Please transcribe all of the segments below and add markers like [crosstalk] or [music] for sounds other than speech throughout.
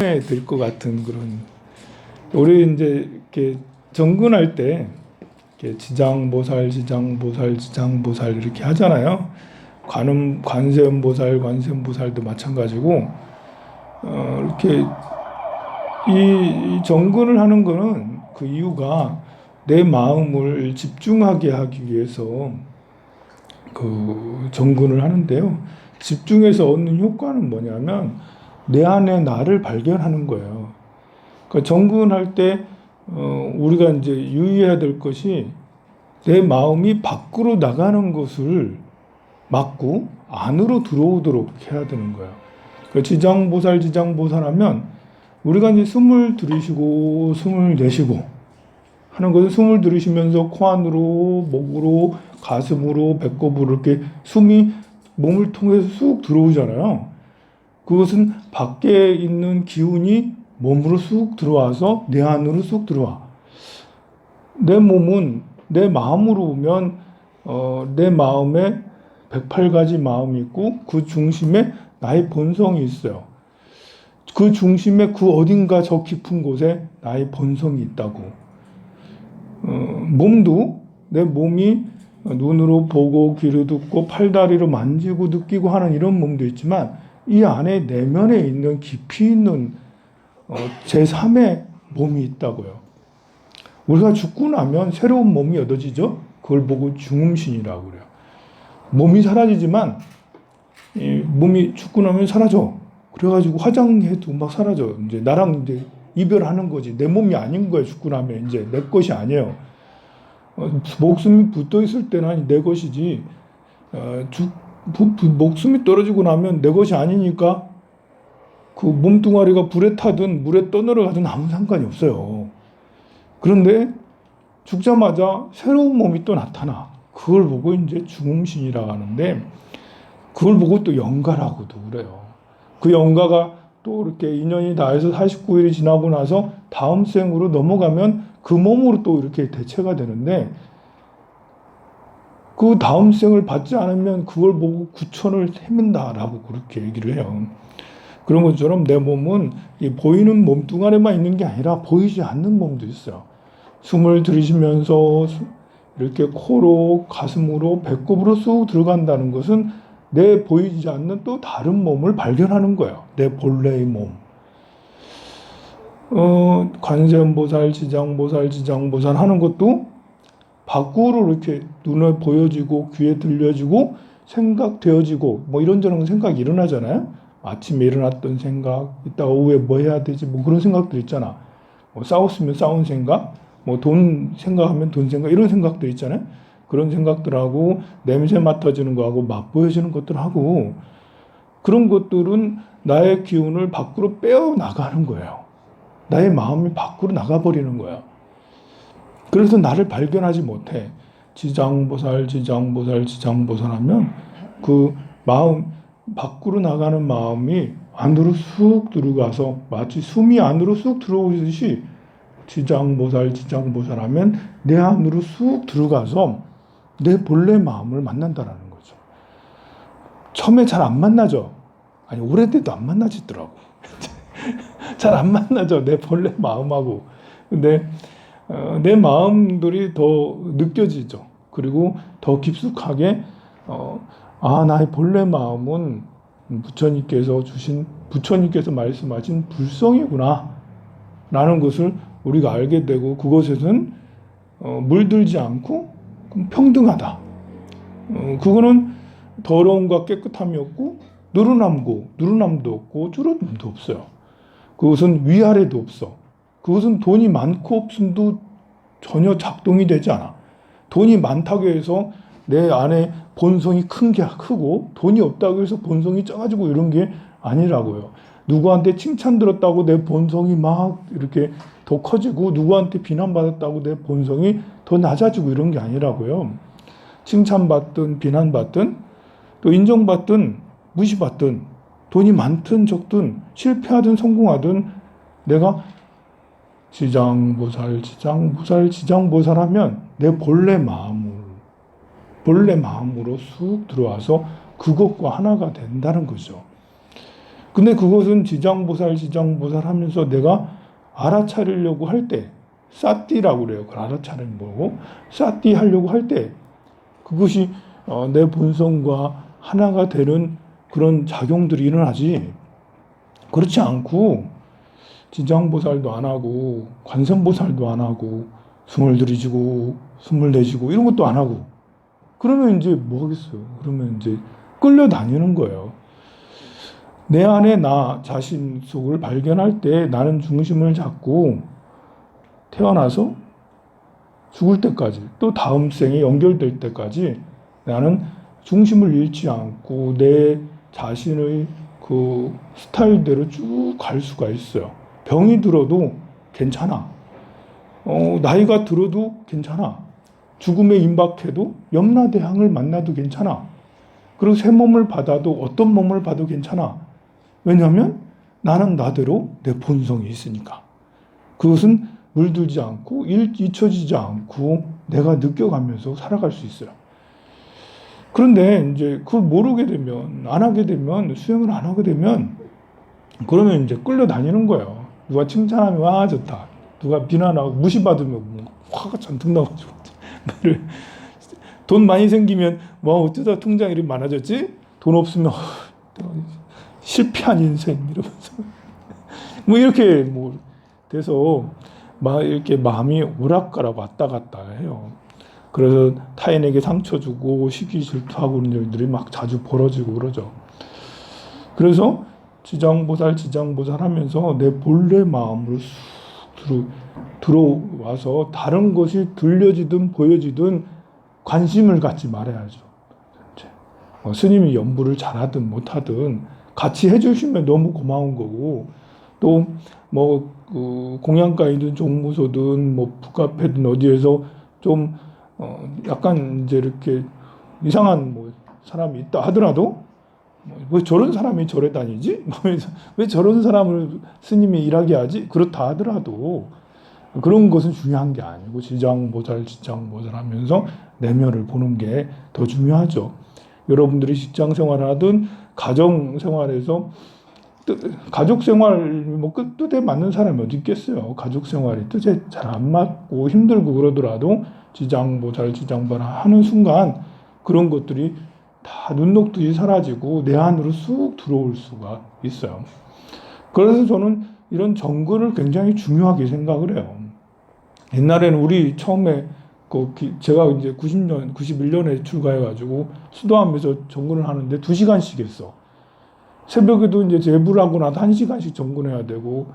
될것 같은 그런 우리 이제 이렇게 정근할 때 이렇게 지장 보살, 지장 보살, 지장 보살 이렇게 하잖아요. 관음 관세음 보살, 관세음 보살도 마찬가지고 어, 이렇게 이, 이 정근을 하는 거는 그 이유가 내 마음을 집중하게 하기 위해서 그 정근을 하는데요. 집중해서 얻는 효과는 뭐냐면 내 안에 나를 발견하는 거예요. 그러니까 정근할 때 어, 우리가 이제 유의해야 될 것이 내 마음이 밖으로 나가는 것을 막고 안으로 들어오도록 해야 되는 거예요. 그러니까 지장보살, 지장보살 하면 우리가 이제 숨을 들이쉬고 숨을 내쉬고 하는 것은 숨을 들이쉬면서 코 안으로, 목으로, 가슴으로, 배꼽으로 이렇게 숨이 몸을 통해서 쑥 들어오잖아요. 그것은 밖에 있는 기운이 몸으로 쑥 들어와서 내 안으로 쑥 들어와. 내 몸은 내 마음으로 보면 어, 내 마음에 108가지 마음이 있고 그 중심에 나의 본성이 있어요. 그 중심에 그 어딘가 저 깊은 곳에 나의 본성이 있다고. 어, 몸도 내 몸이 눈으로 보고 귀로 듣고 팔다리로 만지고 느끼고 하는 이런 몸도 있지만 이 안에 내면에 있는 깊이 있는 어, 제3의 몸이 있다고요. 우리가 죽고 나면 새로운 몸이 얻어지죠. 그걸 보고 중음신이라고 그래요. 몸이 사라지지만 이 몸이 죽고 나면 사라져. 그래가지고 화장해도 막 사라져. 이제 나랑 이제 이별하는 거지. 내 몸이 아닌 거야. 죽고 나면 이제 내 것이 아니에요. 어, 목숨이 붙어 있을 때는 내 것이지. 어, 죽, 부, 부, 목숨이 떨어지고 나면 내 것이 아니니까 그 몸뚱아리가 불에 타든 물에 떠내려 가든 아무 상관이 없어요. 그런데 죽자마자 새로운 몸이 또 나타나. 그걸 보고 이제 죽음신이라고 하는데 그걸 보고 또 영가라고도 그래요. 그 영가가 또 이렇게 인연이 다해서 49일이 지나고 나서 다음 생으로 넘어가면 그 몸으로 또 이렇게 대체가 되는데 그 다음 생을 받지 않으면 그걸 보고 구천을 헤맨다라고 그렇게 얘기를 해요. 그런 것처럼 내 몸은 이 보이는 몸뚱아리만 있는 게 아니라 보이지 않는 몸도 있어요. 숨을 들이쉬면서 이렇게 코로 가슴으로 배꼽으로 쑥 들어간다는 것은 내 보이지 않는 또 다른 몸을 발견하는 거예요. 내 본래의 몸. 어, 관세음보살, 지장보살, 지장보살 하는 것도 밖으로 이렇게 눈에 보여지고 귀에 들려지고 생각되어지고 뭐 이런저런 생각이 일어나잖아요. 아침에 일어났던 생각, 이따 오후에 뭐 해야 되지 뭐 그런 생각들 있잖아. 뭐 싸웠으면 싸운 생각, 뭐 돈 생각하면 돈 생각 이런 생각들 있잖아요. 그런 생각들하고 냄새 맡아지는 거하고 맛보여지는 것들하고 그런 것들은 나의 기운을 밖으로 빼어 나가는 거예요. 나의 마음이 밖으로 나가버리는 거야. 그래서 나를 발견하지 못해. 지장보살, 지장보살, 지장보살 하면 그 마음, 밖으로 나가는 마음이 안으로 쑥 들어가서 마치 숨이 안으로 쑥 들어오듯이 지장보살, 지장보살 하면 내 안으로 쑥 들어가서 내 본래 마음을 만난다라는 거죠. 처음에 잘 안 만나죠. 아니, 오래돼도 안 만나지더라고. [laughs] 잘 안 만나죠. 내 본래 마음하고. 근데 어, 내 마음들이 더 느껴지죠. 그리고 더 깊숙하게 어, 아 나의 본래 마음은 부처님께서 주신 부처님께서 말씀하신 불성이구나 라는 것을 우리가 알게 되고 그것에는 어, 물들지 않고 평등하다. 어, 그거는 더러움과 깨끗함이 없고 누르남고 누르남도 없고 줄어듦도 없어요. 그것은 위아래도 없어. 그것은 돈이 많고 없음도 전혀 작동이 되지 않아. 돈이 많다고 해서 내 안에 본성이 큰 게 크고 돈이 없다고 해서 본성이 작아지고 이런 게 아니라고요. 누구한테 칭찬 들었다고 내 본성이 막 이렇게 더 커지고 누구한테 비난받았다고 내 본성이 더 낮아지고 이런 게 아니라고요. 칭찬받든 비난받든 또 인정받든 무시받든 돈이 많든 적든 실패하든 성공하든 내가 지장보살, 지장보살, 지장보살 하면 내 본래 마음을, 본래 마음으로 쑥 들어와서 그것과 하나가 된다는 거죠. 근데 그것은 지장보살, 지장보살 하면서 내가 알아차리려고 할 때, 사띠라고 그래요. 그걸 알아차리는 거고, 사띠 하려고 할 때, 그것이 어, 내 본성과 하나가 되는 그런 작용들이 일어나지. 그렇지 않고, 지장보살도 안 하고, 관세음보살도 안 하고, 숨을 들이쉬고, 숨을 내쉬고, 이런 것도 안 하고, 그러면 이제 뭐 하겠어요? 그러면 이제 끌려다니는 거예요. 내 안에 나 자신 속을 발견할 때 나는 중심을 잡고 태어나서 죽을 때까지 또 다음 생에 연결될 때까지 나는 중심을 잃지 않고 내 자신의 그 스타일대로 쭉 갈 수가 있어요. 병이 들어도 괜찮아. 어, 나이가 들어도 괜찮아. 죽음에 임박해도 염라대항을 만나도 괜찮아. 그리고 새 몸을 받아도 어떤 몸을 봐도 괜찮아. 왜냐하면 나는 나대로 내 본성이 있으니까. 그것은 물들지 않고 일- 잊혀지지 않고 내가 느껴가면서 살아갈 수 있어요. 그런데 이제 그걸 모르게 되면 안 하게 되면 수행을 안 하게 되면 그러면 이제 끌려다니는 거예요. 누가 칭찬하면 와 좋다. 누가 비난하고 무시받으면 뭐 화가 잔뜩 나가지고 말을 돈 많이 생기면 와 어쩌다 통장 이렇게 많아졌지? 돈 없으면 어, 실패한 인생 이러면서 뭐 이렇게 뭐 돼서 막 이렇게 마음이 오락가락 왔다 갔다 해요. 그래서 타인에게 상처 주고 시기 질투하고 그런 일들이 막 자주 벌어지고 그러죠. 그래서 지장보살 지장보살 하면서 내 본래 마음으로 쑥 들어, 들어와서 다른 것이 들려지든 보여지든 관심을 갖지 말아야죠. 뭐 스님이 연부를 잘하든 못하든 같이 해주시면 너무 고마운 거고 또뭐 그 공양가이든 종무소든 뭐 북카페든 어디에서 좀 어 약간 이제 이렇게 이상한 뭐 사람이 있다 하더라도 뭐 왜 저런 사람이 절에 다니지? [laughs] 뭐왜 저런 사람을 스님이 일하게 하지? 그렇다 하더라도 그런 것은 중요한 게 아니고 지장보살 지장보살 하면서 내면을 보는 게 더 중요하죠. 여러분들이 직장 생활을 하든 가정 생활에서 뜻- 가족 생활 뭐 끝- 뜻에 맞는 사람이 어디 있겠어요. 가족 생활이 뜻에 잘 안 맞고 힘들고 그러더라도 지장보살 지장보살 하는 순간 그런 것들이 다 눈 녹듯이 사라지고 내 안으로 쑥 들어올 수가 있어요. 그래서 저는 이런 정글을 굉장히 중요하게 생각을 해요. 옛날에는 우리 처음에 그 기- 제가 이제 90년, 91년에 출가해가지고 수도하면서 정근을 하는데 2 시간씩 했어. 새벽에도 이제 제불 하고 나서 1 시간씩 정근해야 되고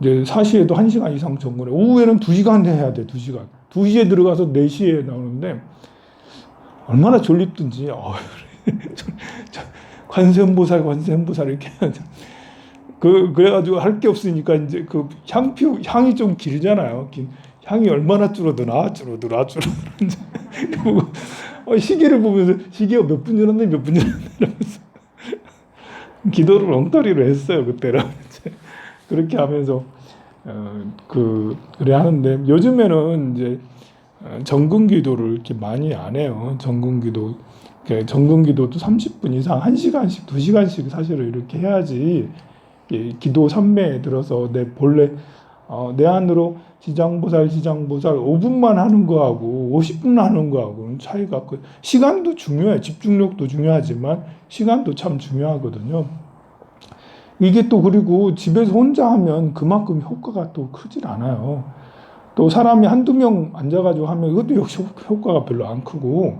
이제 사시에도 1 시간 이상 정근해. 오후에는 2 시간 해야 돼, 2 시간. 2 시에 들어가서 4 시에 나오는데 얼마나 졸립든지 어, [laughs] 관세음보살, 관세음보살 이렇게. 그 그래가지고 할 게 없으니까 이제 그 향표 향이 좀 길잖아요. 긴- 향이 얼마나 줄어드나 이제 보고 [laughs] 어, 시계를 보면서 시계가 몇 분 지났네 몇 분 지났네 이러면서 [laughs] 기도를 엉터리로 했어요 이제 그렇게 하면서 어, 그 그래 하는데 요즘에는 이제 어, 정근 기도를 이렇게 많이 안 해요. 정근 기도 그 정근 기도도 30분 이상 1시간씩 2시간씩 사실은 이렇게 해야지 이 기도 삼매에 들어서 내 본래 어, 내 안으로 지장보살 지장보살 5분만 하는 거하고 50분 하는 거하고는 차이가 그 시간도 중요해 집중력도 중요하지만 시간도 참 중요하거든요. 이게 또 그리고 집에서 혼자 하면 그만큼 효과가 또 크질 않아요. 또 사람이 한두 명 앉아가지고 하면 이것도 역시 효과가 별로 안 크고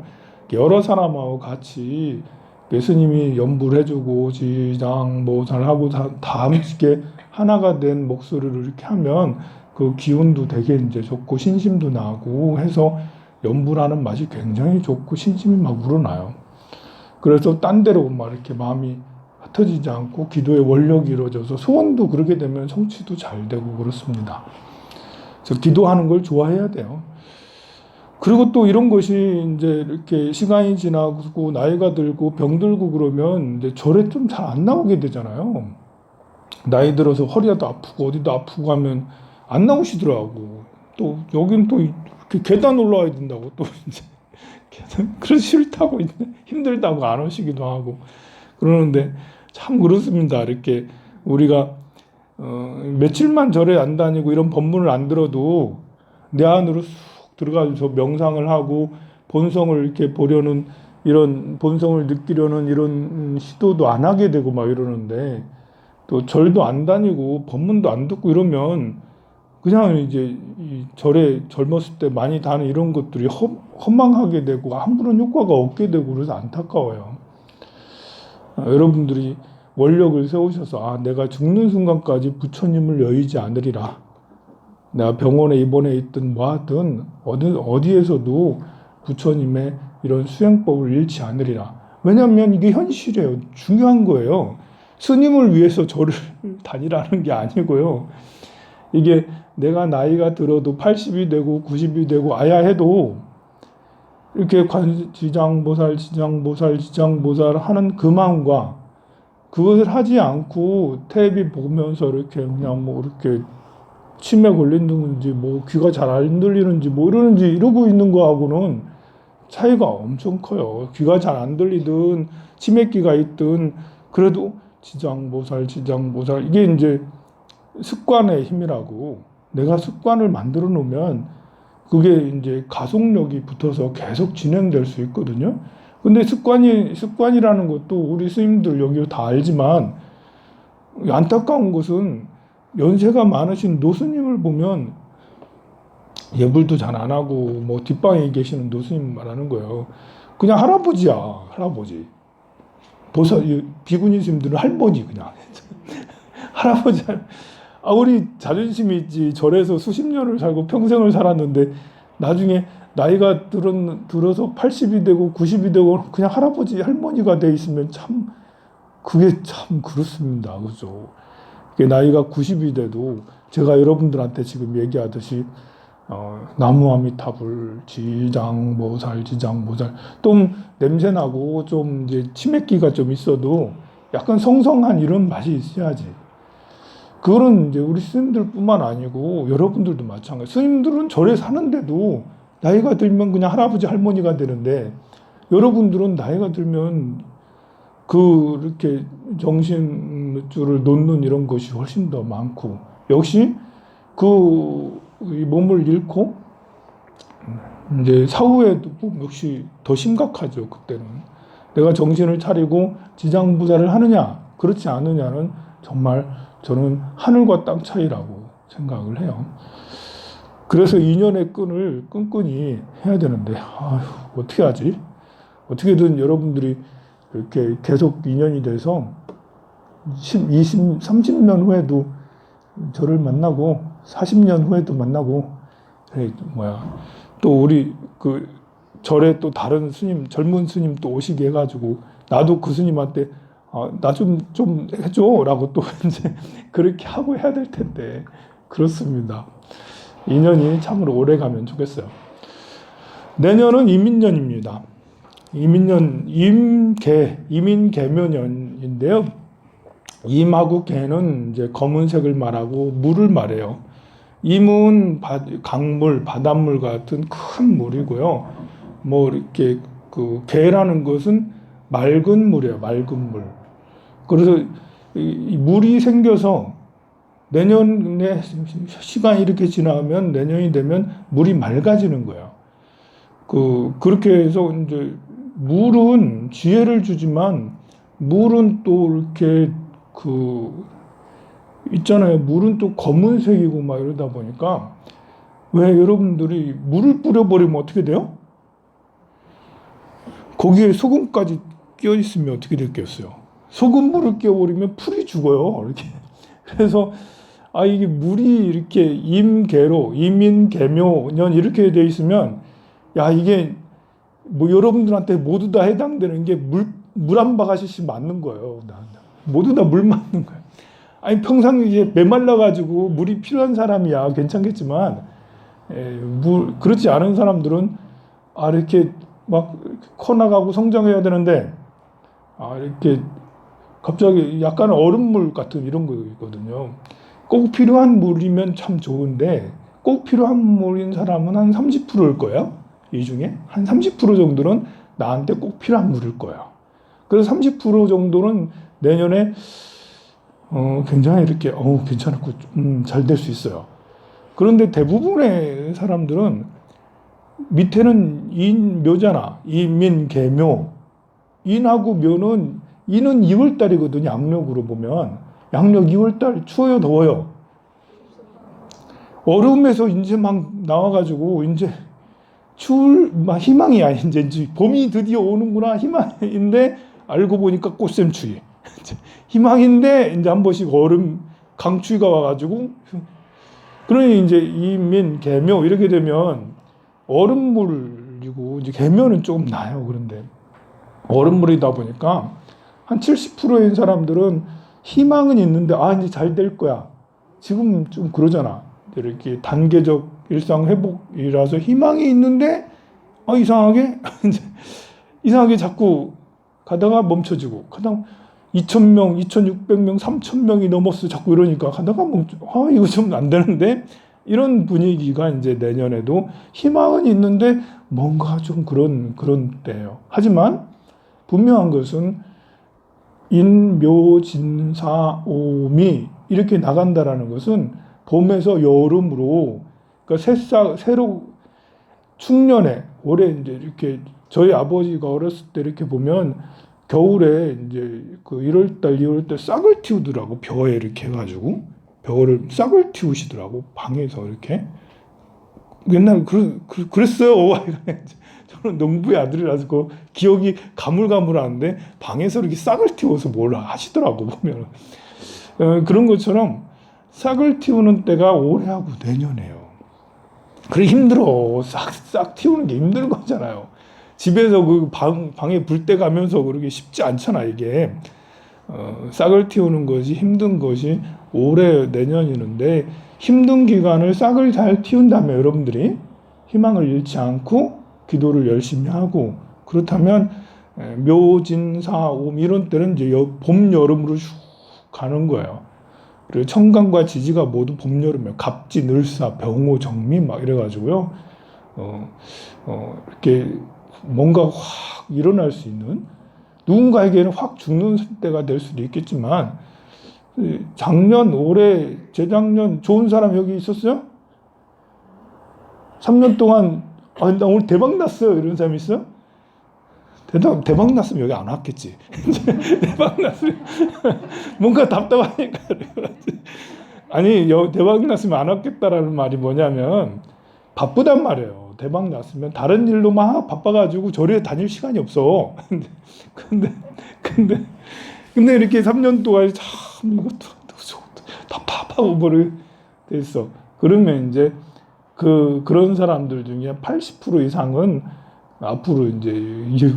여러 사람하고 같이 예수님이 연부를 해주고 지장 모살하고 다, 다 함께 하나가 된 목소리를 이렇게 하면 그 기운도 되게 이제 좋고 신심도 나고 해서 연부라는 맛이 굉장히 좋고 신심이 막 우러나요. 그래서 딴 데로 막 이렇게 마음이 흩어지지 않고 기도의 원력이 이루어져서 소원도 그렇게 되면 성취도 잘 되고 그렇습니다. 그래서 기도하는 걸 좋아해야 돼요. 그리고 또 이런 것이 이제 이렇게 시간이 지나고 나이가 들고 병들고 그러면 이제 절에 좀 잘 안 나오게 되잖아요. 나이 들어서 허리도 아프고 어디도 아프고 하면 안 나오시더라고. 또 여긴 또 이렇게 계단 올라와야 된다고 또 [laughs] 이제 계단 그래서 싫다고 힘들다고 안 오시기도 하고 그러는데 참 그렇습니다. 이렇게 우리가 어, 며칠만 절에 안 다니고 이런 법문을 안 들어도 내 안으로 쑥 들어가서 명상을 하고 본성을 이렇게 보려는 이런 본성을 느끼려는 이런 음, 시도도 안 하게 되고 막 이러는데 또 절도 안 다니고 법문도 안 듣고 이러면 그냥 이제 이 절에 젊었을 때 많이 다는 이런 것들이 허, 허망하게 되고 아무런 효과가 없게 되고 그래서 안타까워요. 아, 여러분들이 원력을 세우셔서 아 내가 죽는 순간까지 부처님을 여의지 않으리라. 내가 병원에 입원해 있든 뭐 하든 어디 어디에서도 부처님의 이런 수행법을 잃지 않으리라. 왜냐하면 이게 현실이에요. 중요한 거예요. 스님을 위해서 절을 [laughs] 다니라는 게 아니고요. 이게 내가 나이가 들어도 80이 되고 90이 되고 아야 해도 이렇게 관, 지장보살, 지장보살, 지장보살 하는 그 마음과 그것을 하지 않고 텔레비 보면서 이렇게 그냥 뭐 이렇게 치매 걸린다든지 뭐 귀가 잘 안 들리는지 뭐 이러는지 이러고 있는 거하고는 차이가 엄청 커요. 귀가 잘 안 들리든 치매기가 있든 그래도 지장보살, 지장보살 이게 이제 습관의 힘이라고 내가 습관을 만들어 놓으면 그게 이제 가속력이 붙어서 계속 진행될 수 있거든요. 근데 습관이 습관이라는 것도 우리 스님들 여기 다 알지만 안타까운 것은 연세가 많으신 노스님을 보면 예불도 잘 안 하고 뭐 뒷방에 계시는 노스님 말하는 거예요. 그냥 할아버지야 할아버지. 보살 이 비구니 스님들은 할머니 그냥 [laughs] 할아버지. 할- 아 우리 자존심이 있지 절에서 수십 년을 살고 평생을 살았는데 나중에 나이가 들은, 들어서 80이 되고 90이 되고 그냥 할아버지 할머니가 돼 있으면 참 그게 참 그렇습니다. 그죠? 나이가 90이 돼도 제가 여러분들한테 지금 얘기하듯이 어, 나무 아미타불 지장보살 지장보살 좀 냄새 나고 좀 이제 치맥기가 좀 있어도 약간 성성한 이런 맛이 있어야지. 그거는 이제 우리 스님들뿐만 아니고 여러분들도 마찬가지. 스님들은 절에 사는데도 나이가 들면 그냥 할아버지 할머니가 되는데 여러분들은 나이가 들면 그 이렇게 정신 줄을 놓는 이런 것이 훨씬 더 많고 역시 그이 몸을 잃고 이제 사후에도 역시 더 심각하죠 그때는 내가 정신을 차리고 지장부자를 하느냐 그렇지 않느냐는 정말 저는 하늘과 땅 차이라고 생각을 해요. 그래서 인연의 끈을 끈끈이 해야 되는데 아휴 어떻게 하지? 어떻게든 여러분들이 이렇게 계속 인연이 돼서 10, 20, 30년 후에도 저를 만나고 40년 후에도 만나고 뭐야 또 우리 그 절에 또 다른 스님 젊은 스님 또 오시게 해가지고 나도 그 스님한테 아, 나좀 좀 해줘라고 또 [laughs] 이제 그렇게 하고 해야 될 텐데 그렇습니다. 인연이 참으로 오래 가면 좋겠어요. 내년은 이민년입니다. 이민년 임계 이민계묘년인데요. 임하고 개는 이제 검은색을 말하고 물을 말해요. 임은 바, 강물, 바닷물 같은 큰 물이고요. 뭐 이렇게 그 개라는 것은 맑은 물이에요. 맑은 물. 그래서 물이 생겨서 내년에 시간이 이렇게 지나면 내년이 되면 물이 맑아지는 거예요. 그 그렇게 해서 이제 물은 지혜를 주지만 물은 또 이렇게 그 있잖아요. 물은 또 검은색이고 막 이러다 보니까 왜 여러분들이 물을 뿌려버리면 어떻게 돼요? 거기에 소금까지 끼어 있으면 어떻게 됐겠어요? 소금물을 끼워버리면 풀이 죽어요. 이렇게 [laughs] 그래서 아 이게 물이 이렇게 임계로 임인계묘년 이렇게 돼 있으면 야 이게 뭐 여러분들한테 모두 다 해당되는 게 물 물 한 바가지씩 맞는 거예요. 모두 다 물 맞는 거예요. 아니 평상시에 메말라 가지고 물이 필요한 사람이야 괜찮겠지만 에, 물 그렇지 않은 사람들은 아 이렇게 막 커 나가고 성장해야 되는데 아 이렇게 갑자기 약간 얼음물 같은 이런 거거든요. 꼭 필요한 물이면 참 좋은데 꼭 필요한 물인 사람은 한 30%일 거예요. 이 중에 한 30% 정도는 나한테 꼭 필요한 물일 거예요. 그래서 30% 정도는 내년에 어, 굉장히 이렇게 어, 괜찮고 음, 잘 될 수 있어요. 그런데 대부분의 사람들은 밑에는 인 묘잖아. 인민 개묘. 인하고 묘는 인은 2월 달이거든요. 양력으로 보면 양력 2월 달 추워요, 더워요. 얼음에서 이제 막 나와가지고 이제 추울 막 희망이야 이제, 봄이 드디어 오는구나 희망인데 알고 보니까 꽃샘추위 희망인데 이제 한 번씩 얼음 강추위가 와가지고 그러니 이제 이민 개묘 이렇게 되면 얼음물이고 이제 개묘는 조금 나요. 그런데 얼음물이다 보니까 한 70%인 사람들은 희망은 있는데 아 이제 잘 될 거야. 지금 좀 그러잖아. 이렇게 단계적 일상 회복이라서 희망이 있는데 아 이상하게 [laughs] 이상하게 자꾸 가다가 멈춰지고 가다가 2,000명, 2,600명, 3,000명이 넘었어 자꾸 이러니까 가다가 멈춰 아 이거 좀 안 되는데 이런 분위기가 이제 내년에도 희망은 있는데 뭔가 좀 그런 그런 때예요. 하지만 분명한 것은 인묘진사오미 이렇게 나간다라는 것은 봄에서 여름으로 그러니까 새싹 새로 충년에 올해 이제 이렇게 저희 아버지가 어렸을 때 이렇게 보면 겨울에 이제 그 1월달, 2월달 싹을 틔우더라고 벼에 이렇게 해가지고 벼를 싹을 틔우시더라고 방에서 이렇게 옛날 그, 그 그랬어요. [laughs] 저는 농부의 아들이라서 그 기억이 가물가물한데 방에서 이렇게 싹을 틔워서 뭘 하시더라고 보면 어, 그런 것처럼 싹을 틔우는 때가 올해하고 내년에요. 그래 힘들어. 싹, 싹 틔우는 게 힘든 거잖아요. 집에서 그 방, 방에 불 때 가면서 그러기 쉽지 않잖아, 이게. 어, 싹을 틔우는 것이 힘든 것이 올해 내년이는데 힘든 기간을 싹을 잘 틔운다면 여러분들이 희망을 잃지 않고 기도를 열심히 하고 그렇다면 에, 묘진사옴 이런 때는 이제 여, 봄 여름으로 슉 가는 거예요. 그리고 청강과 지지가 모두 봄 여름에 갑지 늘사 병호 정미 막 이래가지고요. 어, 어, 이렇게 뭔가 확 일어날 수 있는 누군가에게는 확 죽는 때가 될 수도 있겠지만 작년 올해 재작년 좋은 사람 여기 있었어요? 3년 동안 아, 나 오늘 대박 났어요 이런 사람 있어? 대박, 대박 났으면 여기 안 왔겠지. [laughs] 대박 났으면 [laughs] 뭔가 답답하니까 아니 대박 났으면 안 왔겠다라는 말이 뭐냐면 바쁘단 말이에요. 대박 났으면 다른 일로 막 바빠가지고 절에 다닐 시간이 없어. [laughs] 근데 근데 근데 이렇게 3년 동안 참 이것도 답답하고 뭐를 됐어. 그러면 이제 그 그런 사람들 중에 80% 이상은 앞으로 이제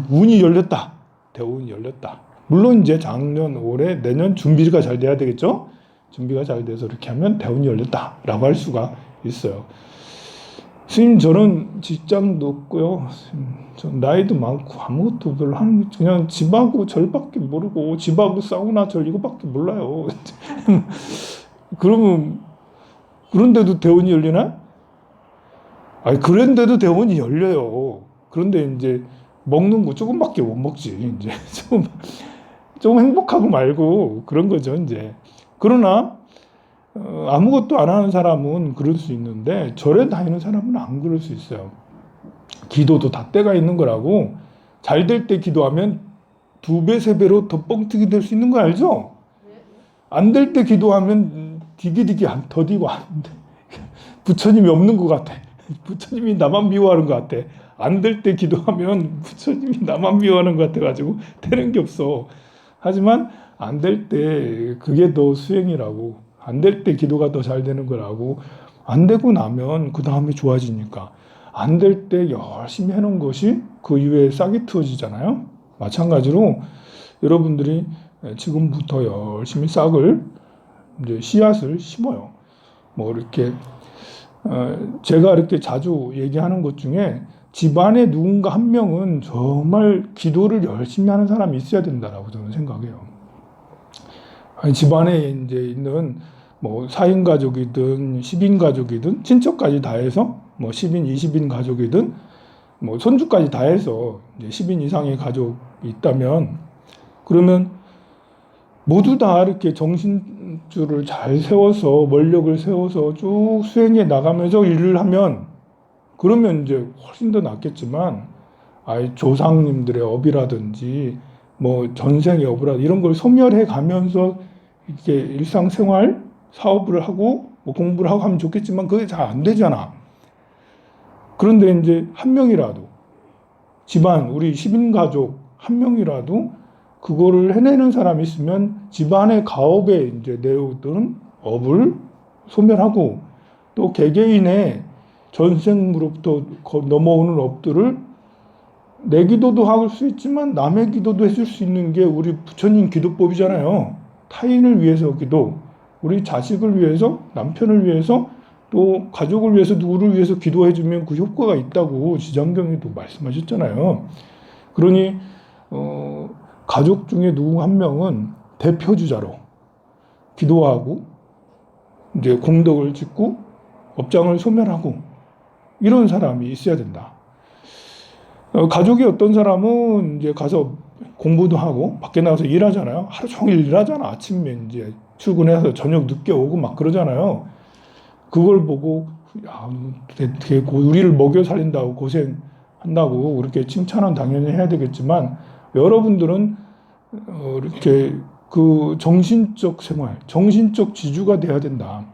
운이 열렸다. 대운이 열렸다. 물론 이제 작년, 올해, 내년 준비가 잘 돼야 되겠죠? 준비가 잘 돼서 이렇게 하면 대운이 열렸다라고 할 수가 있어요. 스님 저는 직장도 없고요. 전 나이도 많고 아무것도 별로 하는 그냥 집하고 절밖에 모르고 집하고 사우나 절 이거밖에 몰라요. [laughs] 그러면 그런데도 대운이 열리나? 아니 그런데도 대운이 열려요. 그런데 이제 먹는 거 조금밖에 못 먹지. 이제 [laughs] 좀, 좀 행복하고 말고 그런 거죠. 이제 그러나 어, 아무것도 안 하는 사람은 그럴 수 있는데 절에 다니는 사람은 안 그럴 수 있어요. 기도도 다 때가 있는 거라고 잘 될 때 기도하면 두 배, 세 배로 더 뻥튀기 될 수 있는 거 알죠? 안 될 때 기도하면 디기디기 더디고 안 돼. [laughs] 부처님이 없는 것 같아. [laughs] 부처님이 나만 미워하는 것 같아. 안 될 때 기도하면 [laughs] 부처님이 나만 미워하는 것 같아가지고 되는 게 없어. 하지만 안 될 때 그게 더 수행이라고. 안 될 때 기도가 더 잘 되는 거라고. 안 되고 나면 그 다음에 좋아지니까. 안 될 때 열심히 해놓은 것이 그 이후에 싹이 트어지잖아요. 마찬가지로 여러분들이 지금부터 열심히 싹을 이제 씨앗을 심어요. 뭐 이렇게 어, 제가 이렇게 자주 얘기하는 것 중에 집안에 누군가 한 명은 정말 기도를 열심히 하는 사람이 있어야 된다라고 저는 생각해요. 집안에 이제 있는 뭐 4인 가족이든 10인 가족이든 친척까지 다 해서 뭐 10인, 20인 가족이든 뭐 손주까지 다 해서 이제 10인 이상의 가족이 있다면 그러면 모두 다 이렇게 정신줄을 잘 세워서 원력을 세워서 쭉 수행해 나가면서 일을 하면 그러면 이제 훨씬 더 낫겠지만 아예 조상님들의 업이라든지 뭐 전생의 업이라 이런 걸 소멸해 가면서 이렇게 일상생활 사업을 하고 뭐 공부를 하고 하면 좋겠지만 그게 잘 안 되잖아. 그런데 이제 한 명이라도 집안 우리 시민 가족 한 명이라도 그거를 해내는 사람이 있으면 집안의 가업에 이제 내어오던 업을 소멸하고 또 개개인의 전생으로부터 거- 넘어오는 업들을 내 기도도 할 수 있지만 남의 기도도 해줄 수 있는 게 우리 부처님 기도법이잖아요. 타인을 위해서 기도, 우리 자식을 위해서, 남편을 위해서, 또 가족을 위해서 누구를 위해서 기도해주면 그 효과가 있다고 지장경에도 말씀하셨잖아요. 그러니 어, 가족 중에 누구 한 명은 대표주자로 기도하고 이제 공덕을 짓고 업장을 소멸하고 이런 사람이 있어야 된다. 어, 가족이 어떤 사람은 이제 가서 공부도 하고 밖에 나가서 일하잖아요. 하루 종일 일하잖아. 아침에 이제 출근해서 저녁 늦게 오고 막 그러잖아요. 그걸 보고 야, 되게 고- 우리를 먹여 살린다고 고생한다고 그렇게 칭찬은 당연히 해야 되겠지만 여러분들은 어, 이렇게 그 정신적 생활, 정신적 지주가 돼야 된다.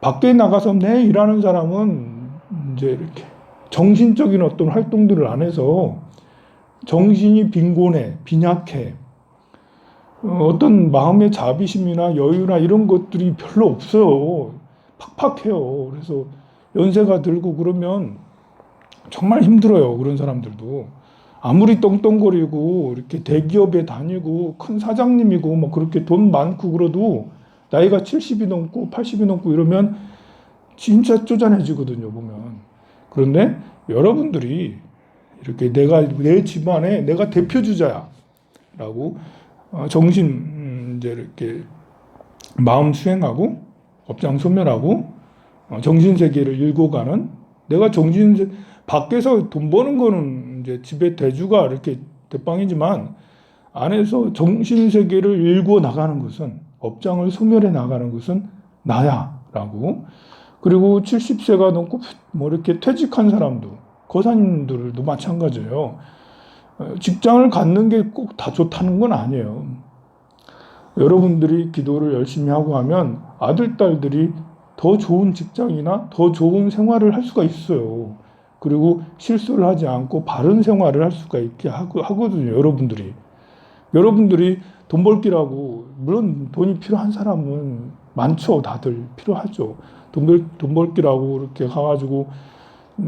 밖에 나가서 내 일하는 사람은 이제 이렇게 정신적인 어떤 활동들을 안 해서 정신이 빈곤해, 빈약해. 어, 어떤 마음의 자비심이나 여유나 이런 것들이 별로 없어요. 팍팍해요. 그래서 연세가 들고 그러면 정말 힘들어요. 그런 사람들도. 아무리 떵떵거리고 이렇게 대기업에 다니고 큰 사장님이고 뭐 그렇게 돈 많고 그러도 나이가 70이 넘고 80이 넘고 이러면 진짜 쪼잔해지거든요, 보면. 그런데 여러분들이 이렇게 내가 내 집안에 내가 대표주자야 라고 어, 정신 음, 이제 이렇게 마음 수행하고 업장 소멸하고 어, 정신 세계를 읽어가는 내가 정신 세- 밖에서 돈 버는 거는 이제 집에 대주가 이렇게 대빵이지만 안에서 정신 세계를 읽어 나가는 것은 업장을 소멸해 나가는 것은 나야라고 그리고 70세가 넘고 뭐 이렇게 퇴직한 사람도 거사님들도 마찬가지예요. 어, 직장을 갖는 게 꼭 다 좋다는 건 아니에요. 여러분들이 기도를 열심히 하고 하면 아들, 딸들이 더 좋은 직장이나 더 좋은 생활을 할 수가 있어요. 그리고 실수를 하지 않고 바른 생활을 할 수가 있게 하거든요. 여러분들이. 여러분들이 돈 벌기라고, 물론 돈이 필요한 사람은 많죠. 다들 필요하죠. 돈, 벌, 돈 벌기라고 이렇게 가가지고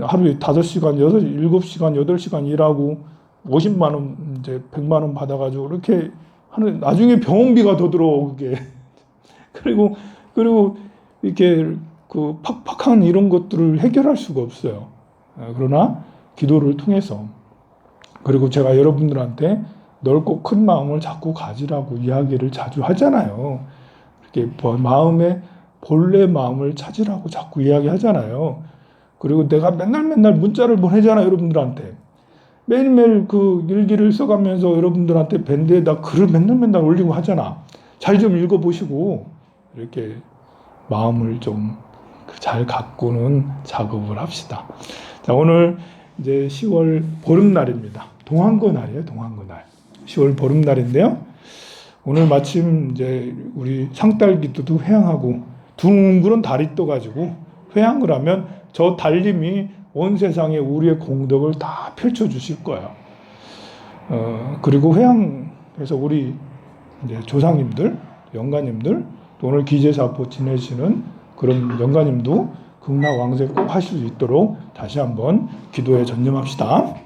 하루에 다섯 시간 여섯, 일곱 시간 여덟 시간 일하고 50만 원, 이제 100만 원 받아가지고 이렇게 하는, 나중에 병원비가 더 들어, 그게. [laughs] 그리고, 그리고 이렇게 그 팍팍한 이런 것들을 해결할 수가 없어요. 어, 그러나 기도를 통해서 그리고 제가 여러분들한테 넓고 큰 마음을 자꾸 가지라고 이야기를 자주 하잖아요. 이렇게 뭐 마음의 본래 마음을 찾으라고 자꾸 이야기하잖아요. 그리고 내가 맨날 맨날 문자를 보내잖아 여러분들한테. 매일매일 그 일기를 써가면서 여러분들한테 밴드에다 글을 맨날 맨날 올리고 하잖아. 잘 좀 읽어보시고 이렇게 마음을 좀 잘 가꾸는 작업을 합시다. 자, 오늘 이제 10월 보름날입니다. 동안거 날이에요, 동안거 날. 10월 보름날인데요. 오늘 마침 이제 우리 상달기도도 회양하고 둥그런 달이 떠가지고 회양을 하면 저 달님이 온 세상에 우리의 공덕을 다 펼쳐주실 거예요. 어, 그리고 회양해서 우리 조상님들, 영가님들, 또 오늘 기제사포 지내시는 그런 영가님도 극락왕세 꼭 하실 수 있도록 다시 한번 기도에 전념합시다.